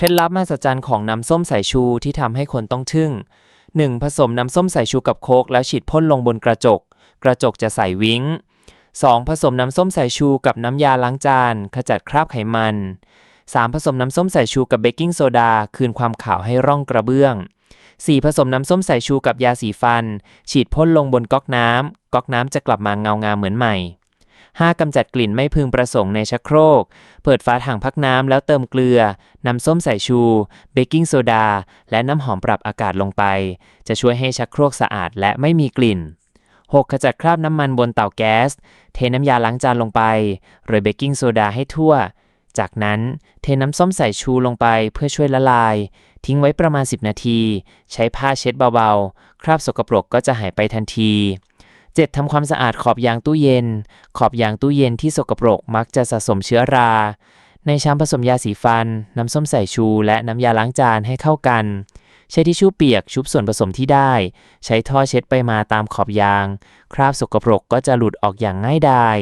เคล็ดลับมหัศจรรย์ของน้ำส้มสายชูที่ทำให้คนต้องทึ่ง 1. ผสมน้ำส้มสายชูกับโคกแล้วฉีดพ่นลงบนกระจก กระจกจะใสวิ้ง 2. ผสมน้ำส้มสายชูกับน้ำยาล้างจาน ขจัดคราบไขมัน 3. ผสมน้ำส้มสายชูกับเบกกิ้งโซดา คืนความขาวให้ร่องกระเบื้อง 4. ผสมน้ำส้มสายชูกับยาสีฟัน ฉีดพ่นลงบนก๊อกน้ำก๊อกน้ำจะกลับมาเงางามเหมือนใหม่ 5. กำจัดกลิ่นไม่พึงประสงค์ในชักโครก เปิดฝาถังพักน้ำแล้วเติมเกลือ น้ำส้มสายชู เบกกิ้งโซดา และน้ำหอมปรับอากาศลงไป จะช่วยให้ชักโครกสะอาดและไม่มีกลิ่น 6. ขจัดคราบน้ำมันบนเตาแก๊ส เทน้ำยาล้างจานลงไปโรยเบกกิ้งโซดาให้ทั่ว จากนั้นเทน้ำส้มสายชูลงไปเพื่อช่วยละลาย ทิ้งไว้ประมาณ 10 นาที ใช้ผ้าเช็ดเบาๆ คราบสกปรกก็จะหายไปทันที 7. ทำความสะอาดขอบยางตู้เย็น ขอบยางตู้เย็นที่สกปรกมักจะสะสมเชื้อรา ในชามผสมยาสีฟัน น้ำส้มสายชู และน้ำยาล้างจานให้เข้ากัน ใช้ทิชชู่เปียกชุบส่วนผสมที่ได้ ใช้ท่อเช็ดไปมาตามขอบยาง คราบสกปรกก็จะหลุดออกอย่างง่ายดาย